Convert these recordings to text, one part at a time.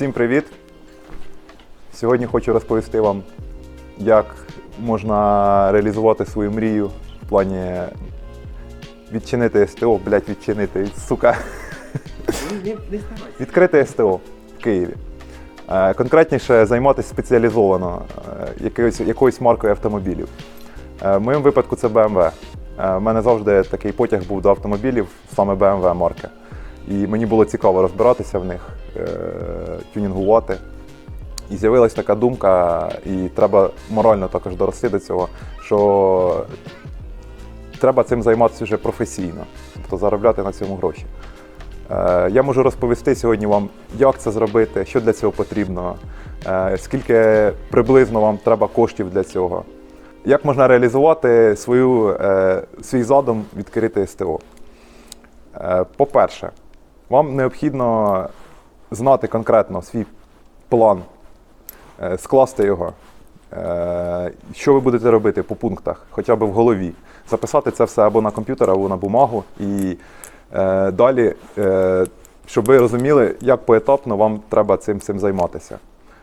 Всім привіт! Сьогодні хочу розповісти вам, як можна реалізувати свою мрію в плані відчинити СТО, блять, відчинити, сука, відкрити СТО в Києві. Е, Конкретніше займатися спеціалізовано е, якоюсь, якоюсь маркою автомобілів. Е, В моєму випадку це BMW. У мене завжди такий потяг був до автомобілів, саме BMW марки. І мені було цікаво розбиратися в них, тюнінгувати. І з'явилась така думка, і треба морально також дорости до цього, що треба цим займатися вже професійно, тобто заробляти на цьому гроші. Е, Я можу розповісти сьогодні вам, як це зробити, що для цього потрібно, е, скільки приблизно вам треба коштів для цього, як можна реалізувати свою, е, свій задум відкрити СТО. Е, По-перше, вам необхідно знати конкретно свій план, е, скласти його, е, що ви будете робити по пунктах, хоча б в голові. Записати це все або на комп'ютер, або на бумагу. І е, далі, щоб ви розуміли, як поетапно вам треба цим, цим займатися.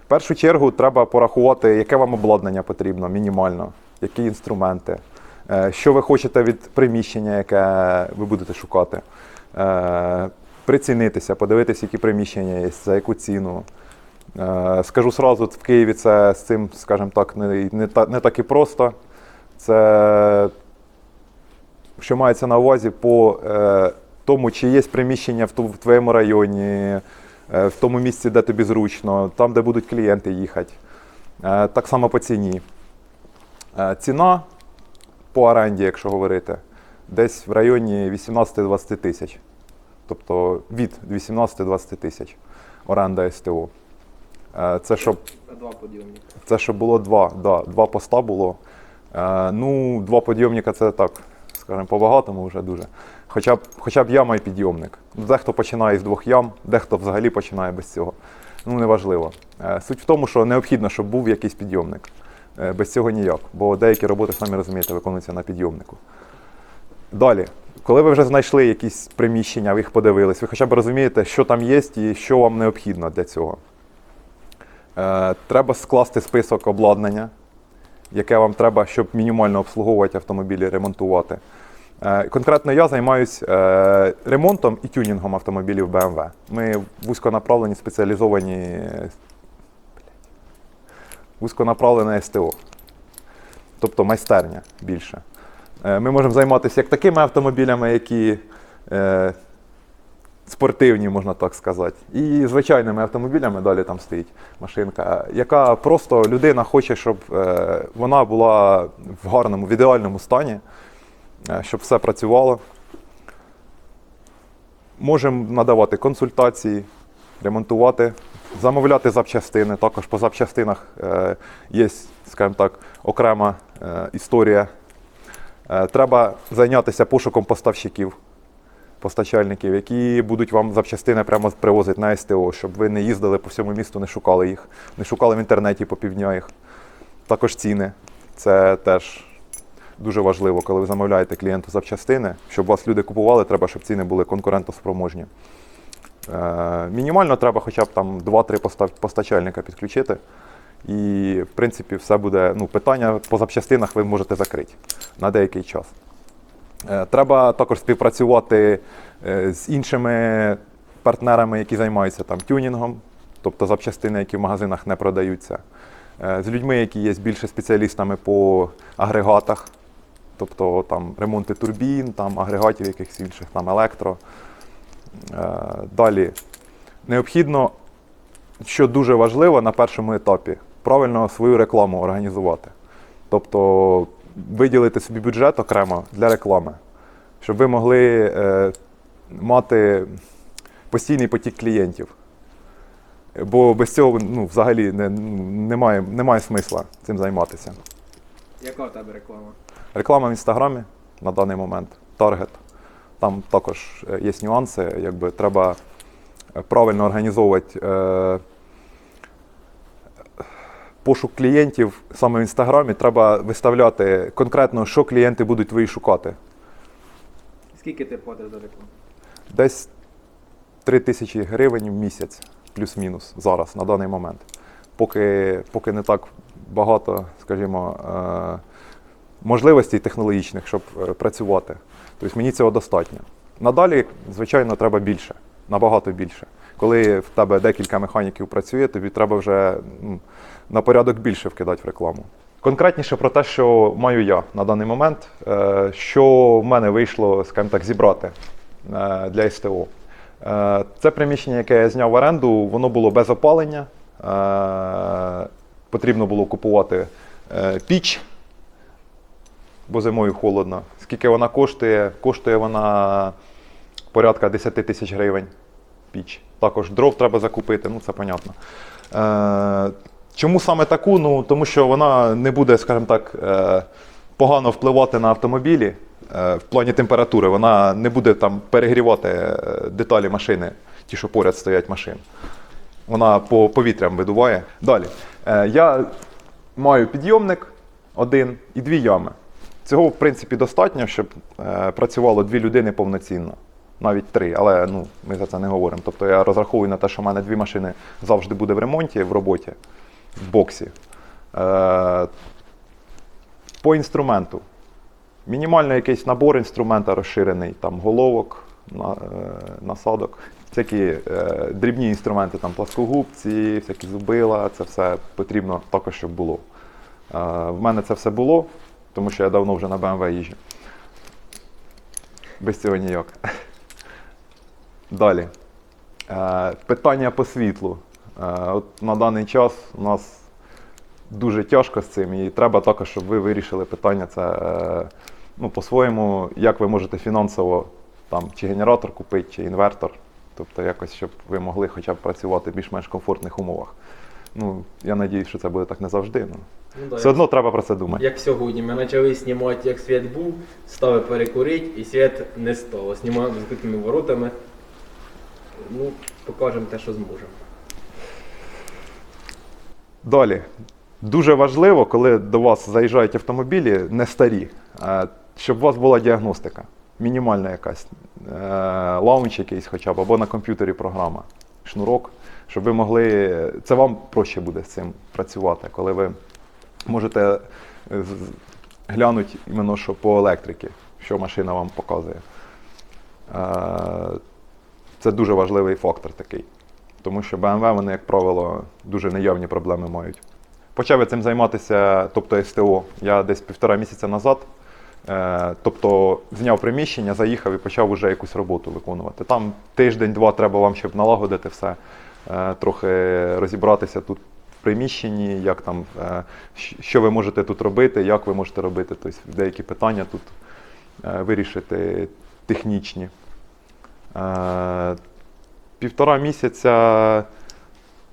В першу чергу треба порахувати, яке вам обладнання потрібно мінімально, які інструменти, що ви хочете від приміщення, яке ви будете шукати. Прицінитися, подивитися, які приміщення є, за яку ціну. Е, Скажу сразу, в Києві це з цим, скажімо так, не, не, та- не так і просто. Це що мається на увазі по е, тому, чи є приміщення в, в твоєму районі, е, в тому місці, де тобі зручно, там, де будуть клієнти їхати. Е, так само по ціні. Е, ціна по оренді, якщо говорити, десь в районі 18-20 тисяч. Тобто від 18-20 тисяч оренда СТО. Е, Це щоб Два подйомника. це щоб було два, да, два поста було. Е, ну, два підйомника це так, скажімо, по-багатому вже дуже. Хоча б, хоча б яма і підйомник. Ну, Дехто починає з двох ям, дехто взагалі починає без цього. Ну, неважливо. Е, суть в тому, що необхідно, щоб був якийсь підйомник. Без цього ніяк, бо деякі роботи, самі розумієте, виконуються на підйомнику. Далі, коли ви вже знайшли якісь приміщення, ви їх подивились, ви хоча б розумієте, що там є і що вам необхідно для цього. Е, Треба скласти список обладнання, яке вам треба, щоб мінімально обслуговувати автомобілі, ремонтувати. Е, Конкретно я займаюся е, ремонтом і тюнінгом автомобілів BMW. Ми вузьконаправлені, спеціалізовані вузьконаправлене СТО, тобто майстерня більше. Е, Ми можемо займатися як такими автомобілями, які е, спортивні, можна так сказати, і звичайними автомобілями далі там стоїть машинка, яка просто людина хоче, щоб е, вона була в гарному, в ідеальному стані, е, щоб все працювало. Можемо надавати консультації, ремонтувати, замовляти запчастини. Також по запчастинах е, є, скажімо так, окрема е, історія. Е, треба зайнятися пошуком поставщиків, постачальників, які будуть вам запчастини прямо привозити на СТО, щоб ви не їздили по всьому місту, не шукали їх, не шукали в інтернеті по півдня їх. Також ціни. Це теж дуже важливо, коли ви замовляєте клієнту запчастини, щоб вас люди купували, треба, щоб ціни були конкурентоспроможні. Е, мінімально треба хоча б там 2-3 постачальника підключити, І, в принципі, все буде. Ну, питання по запчастинах ви можете закрити на деякий час. Е, Треба також співпрацювати е, з іншими партнерами, які займаються там тюнінгом, тобто запчастини, які в магазинах не продаються, Е, з людьми, які є більше спеціалістами по агрегатах, тобто там ремонти турбін, там агрегатів якихось інших, там електро. Далі необхідно, що дуже важливо на першому етапі, правильно свою рекламу організувати. Тобто виділити собі бюджет окремо для реклами, щоб ви могли е, мати постійний потік клієнтів. Бо без цього ну, взагалі не, немає, немає смисла цим займатися. Яка у тебе реклама? Реклама в інстаграмі на даний момент, таргет. Там також е, є нюанси, якби треба е, правильно організовувати е, пошук клієнтів саме в інстаграмі. Треба виставляти конкретно, що клієнти будуть твої шукати. Скільки ти платиш за рекламу? Десь 3 тисячі гривень в місяць, плюс-мінус зараз, на даний момент. Поки, поки не так багато, скажімо, е, можливостей технологічних, щоб е, працювати. Тобто мені цього достатньо. Надалі, звичайно, треба більше, набагато більше. Коли в тебе декілька механіків працює, тобі треба вже ну, на порядок більше вкидати в рекламу. Конкретніше про те, що маю я на даний момент, е, що в мене вийшло, скажімо так, зібрати е, для СТО. Е, Це приміщення, яке я зняв в оренду, воно було без опалення. Потрібно було купувати піч, бо зимою холодно. Скільки вона коштує? Коштує вона порядка 10 тисяч гривень піч. Також дров треба закупити, ну це понятно. Чому саме таку? Ну, тому що вона не буде, скажімо так, е, погано впливати на автомобілі е, в плані температури. Вона не буде там перегрівати е, деталі машини, ті, що поряд стоять машин. Вона по повітрям видуває. Далі. Я маю підйомник один і дві ями. Цього, в принципі, достатньо, щоб працювало дві людини повноцінно. Навіть три, але ну, ми за це не говоримо. Тобто я розраховую на те, що в мене дві машини завжди буде в ремонті, в роботі, в боксі. Е, по інструменту. Мінімально якийсь набор інструмента розширений, там головок, е, насадок. Всякі е, дрібні інструменти, там пласкогубці, всякі зубила, це все потрібно також, щоб було. В мене це все було, тому що я давно вже на BMW їжджу. Без цього ніяк. Далі. Питання по світлу. Е, от на даний час у нас дуже тяжко з цим, і треба також, щоб ви вирішили питання це е, ну, по-своєму, як ви можете фінансово там, чи генератор купити, чи інвертор. Тобто якось, щоб ви могли хоча б працювати в більш-менш комфортних умовах. Ну, я сподіваюся, що це буде так не завжди. Ну, Ну, да, все одно треба про це думати. Як сьогодні, ми почали знімати, як світ був, стали перекурити і світ не стало. Знімаємо з закритими воротами. Ну, покажемо те, що зможемо. Далі. Дуже важливо, коли до вас заїжджають автомобілі не старі, щоб у вас була діагностика. Мінімальна якась, е, лаунч якийсь хоча б, або на комп'ютері програма, шнурок, щоб ви могли. Це вам проще буде з цим працювати, коли ви можете е, глянути іменно що по електриці, що машина вам показує. Е, Це дуже важливий фактор такий. Тому що BMW, вони, як правило, дуже неявні проблеми мають. Почав я цим займатися, тобто СТО, я десь півтора місяця назад. Е, тобто зняв приміщення, заїхав і почав вже якусь роботу виконувати. Там тиждень-два треба вам, щоб налагодити все, е, трохи розібратися тут в приміщенні, як там, е, що ви можете тут робити, як ви можете робити. Тобто деякі питання тут вирішити технічні. Півтора місяця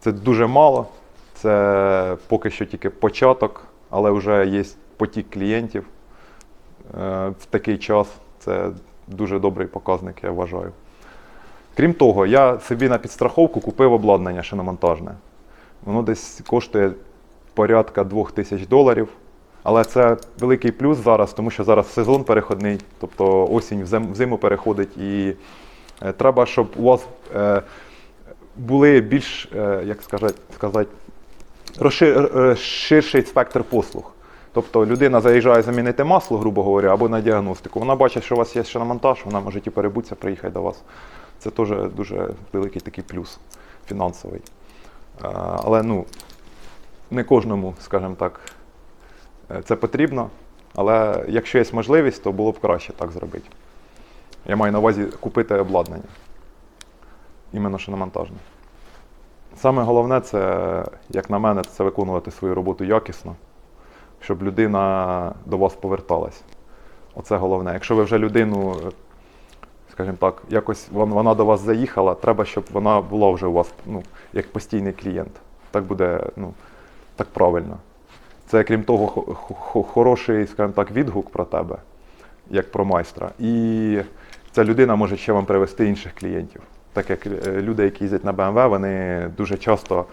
це дуже мало. Це поки що тільки початок, але вже є потік клієнтів е, в такий час. Це дуже добрий показник, я вважаю. Крім того, я собі на підстраховку купив обладнання шиномонтажне. Воно десь коштує порядка 2000 доларів. Але це великий плюс зараз, тому що зараз сезон переходний, тобто осінь в зиму переходить, і треба, щоб у вас е, були більш, е, як сказати, е, ширший спектр послуг. Тобто людина заїжджає замінити масло, грубо говоря, або на діагностику. Вона бачить, що у вас є ще на монтаж, вона може і перебутися, приїхати до вас. Це теж дуже великий такий плюс фінансовий. Е, Але ну, не кожному, скажімо так, е, це потрібно. Але якщо є можливість, то було б краще так зробити. Я маю на увазі купити обладнання. Іменно шиномонтажне. Саме головне, це, як на мене, це виконувати свою роботу якісно, щоб людина до вас поверталась. Оце головне. Якщо ви вже людину, скажімо так, якось вона до вас заїхала, треба, щоб вона була вже у вас ну, як постійний клієнт. Так буде ну, так правильно. Це, крім того, хо- хо- хороший, скажімо так, відгук про тебе, як про майстра. І ця людина може ще вам привести інших клієнтів. Так як е, люди, які їздять на BMW, вони дуже часто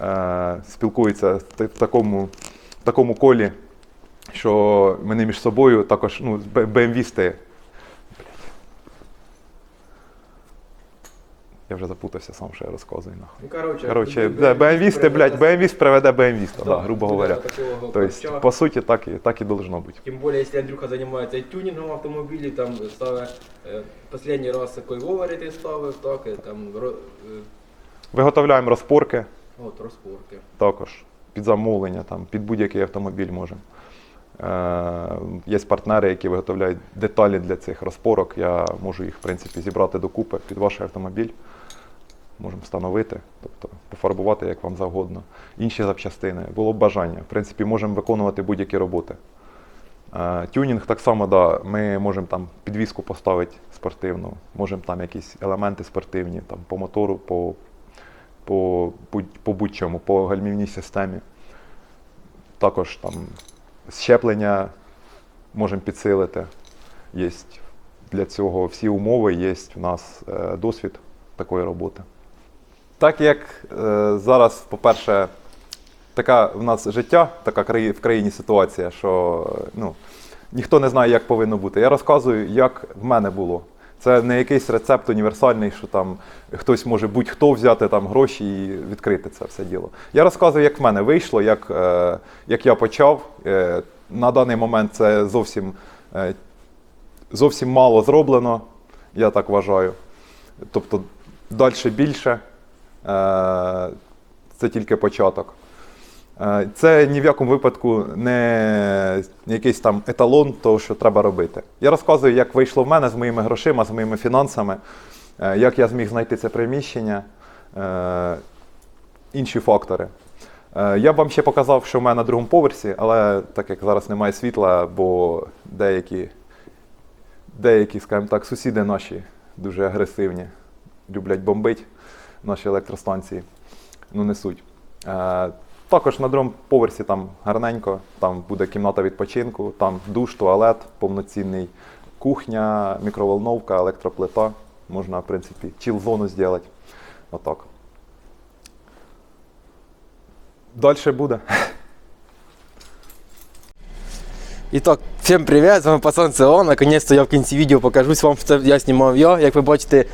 е, спілкуються в такому, в такому колі, що вони між собою також ну, BMW-сти. Я вже запутався сам, що я розказую. Нахуй. Ну, короче, да, BMW-сти, блядь, BMW приведе BMW-ста, да, грубо говоря. Тобто, ковча. по суті, так і, так і должно бути. Тем более, если Андрюха занимается тюнингом автомобилей, там ставить е, последний раз такой говорити ставив, так, і там е, Виготовляємо розпорки от розпорки. також під замовлення, там, під будь-який автомобіль можемо. Е, є партнери, які виготовляють деталі для цих розпорок. Я можу їх, в принципі, зібрати докупи під ваш автомобіль. Можемо встановити, тобто пофарбувати як вам завгодно. Інші запчастини. Було б бажання. В принципі, можемо виконувати будь-які роботи. Е, Тюнінг так само, да, ми можемо там підвіску поставити спортивну, можемо там якісь елементи спортивні, там, по мотору, по, по, по будь-чому, по гальмівній системі. Також там щеплення можемо підсилити. Є для цього всі умови, є в нас е, досвід такої роботи. Так як е, зараз, по-перше, така в нас життя, така в країні ситуація, що ну, ніхто не знає, як повинно бути. Я розказую, як в мене було. Це не якийсь рецепт універсальний, що там хтось може будь-хто взяти там гроші і відкрити це все діло. Я розказую, як в мене вийшло, як, е, як я почав. Е, на даний момент це зовсім, е, зовсім мало зроблено, я так вважаю. Тобто далі більше. Е, це тільки початок. Е, Це ні в якому випадку не якийсь там еталон того, що треба робити. Я розказую, як вийшло в мене з моїми грошима, з моїми фінансами, е, як я зміг знайти це приміщення, інші фактори. Я б вам ще показав, що в мене на другому поверсі, але так як зараз немає світла, бо деякі, деякі, скажімо так, сусіди наші дуже агресивні, люблять бомбити наші електростанції, ну не суть. Е, також на другому поверсі там гарненько, там буде кімната відпочинку, там душ, туалет, повноцінний кухня, мікроволновка, електроплита. Можна, в принципі, чіл-зону зробити. Отак. Далі буде. Итак, всем привет, з вами пацан СО. Наконец-то я в кінці відео покажусь вам, це я знімав я. Як ви бачите,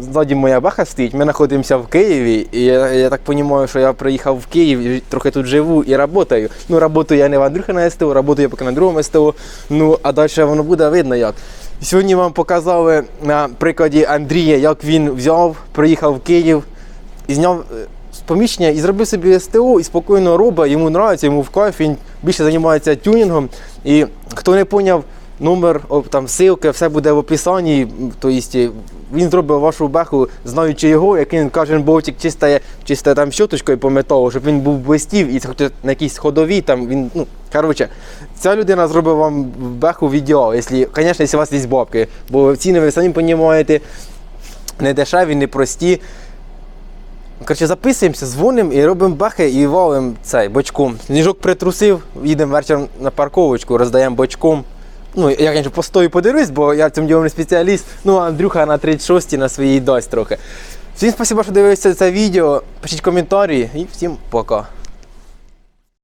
ззаді моя баха стоїть. Ми знаходимося в Києві. І я, я так розумію, що я приїхав в Київ, і трохи тут живу і працюю. Ну, працюю я не в Андрюха на СТО, працюю я поки на другому СТО. Ну, а далі воно буде видно як. Сьогодні вам показали на прикладі Андрія, як він взяв, приїхав в Київ і зняв е, з поміщення і зробив собі СТО і спокійно робить, йому подобається, йому в кайф, він більше займається тюнінгом. І хто не поняв, номер, там ссылка, все буде в описанні. Тобто він зробив вашу беху, знаючи його, як він каже, болтик чистає, чистає там щоточкою по металу, щоб він був блистів і хоч на якійсь ходовій, там він, ну, коротше, ця людина зробить вам беху в ідеал, якщо, звісно, якщо у вас є бабки, бо ціни ви самі розумієте, не дешеві, не прості. Коротше, записуємося, дзвонимо і робимо бахи і валимо цей бочком. Сніжок притрусив, їдемо вечором на парковочку, роздаємо бочком. Ну, я, звісно, постою подивлюсь, бо я в цьому ділом не спеціаліст. Ну, а Андрюха на 36 на своїй дасть трохи. Всім спасибо, що дивилися це відео. Пишіть коментарі і всім пока.